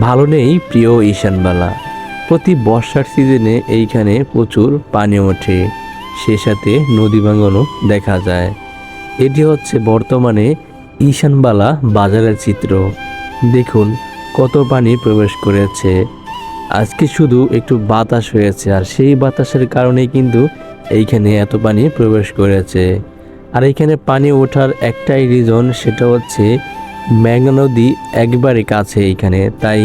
ভালো নেই প্রিয় ঈশানবালা। প্রতি বর্ষার সিজনে এইখানে প্রচুর পানি ওঠে। সে সাথে নদী ভাঙনও দেখা যায়। এটি হচ্ছে বর্তমানে ঈশানবালা বাজারের চিত্র। দেখুন কত পানি প্রবেশ করেছে। আজকে শুধু একটু বাতাস হয়েছে আর সেই বাতাসের কারণেই কিন্তু এইখানে এত পানি প্রবেশ করেছে। আর এইখানে পানি ওঠার একটাই রিজন সেটা হচ্ছে মেঘনা নদী একবারে কাছে এইখানে তাই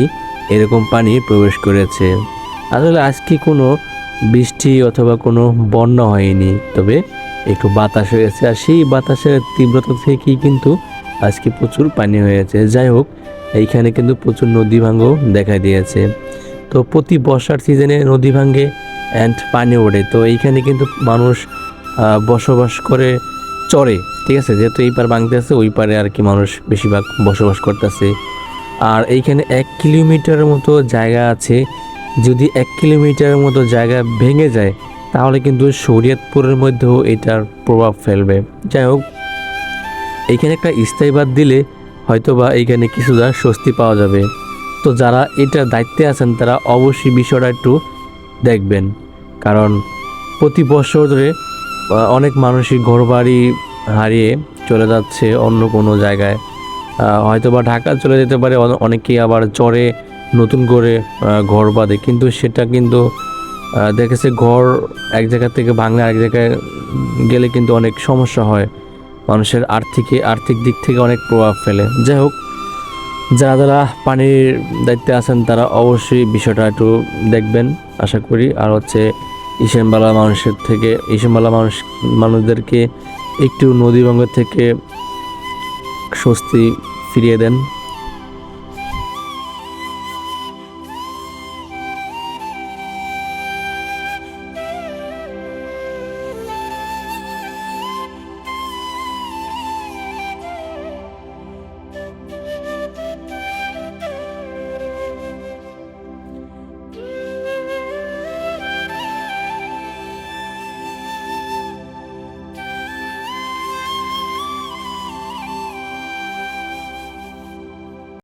এরকম পানি প্রবেশ করেছে। আসলে আজকে কোনো বৃষ্টি অথবা কোনো বন্যা হয়নি, তবে একটু বাতাস হয়েছে আর সেই বাতাসের তীব্রতা থেকেই কিন্তু আজকে প্রচুর পানি হয়েছে। যাই হোক, এইখানে কিন্তু প্রচুর নদী ভাঙ্গও দেখা দিয়েছে। তো প্রতি বর্ষার সিজনে নদী ভাঙ্গে অ্যান্ড পানি ওঠে তো এইখানে কিন্তু মানুষ বসবাস করে চরে, ঠিক আছে? যেহেতু এই পার ভাঙতে আছে, ওই পারে আর কি মানুষ বেশিরভাগ বসবাস করতেছে। আর এইখানে এক কিলোমিটারের মতো জায়গা আছে। যদি এক কিলোমিটারের মতো জায়গা ভেঙে যায়, তাহলে কিন্তু শরীয়তপুরের মধ্যেও এটার প্রভাব ফেলবে। যাই হোক এইখানে একটা স্থায়ীবাদ দিলে হয়তোবা এইখানে কিছুটা স্বস্তি পাওয়া যাবে। তো যারা এটার দায়িত্বে আছেন, তারা অবশ্যই বিষয়টা একটু দেখবেন। কারণ প্রতি বছর ধরে অনেক মানুষই ঘরবাড়ি হারিয়ে চলে যাচ্ছে অন্য কোনো জায়গায়। হয়তো বা ঢাকা চলে যেতে পারে অনেকেই আবার চরে নতুন করে ঘর বাঁধে। কিন্তু সেটা কিন্তু দেখেছে ঘর এক জায়গা থেকে ভাঙলে আরেক জায়গায় গেলে কিন্তু অনেক সমস্যা হয়। মানুষের আর্থিকে, আর্থিক দিক থেকে অনেক প্রভাব ফেলে। যাই হোক, যারা যারা পানির দায়িত্বে আছেন, তারা অবশ্যই বিষয়টা একটু দেখবেন। আশা করি, আর হচ্ছে ইসেনবালা মানুষের থেকে ইসেনবালা মানুষ মানুষদেরকে একটু নদীবঙ্গ থেকে স্বস্তি ফিরিয়ে দেন।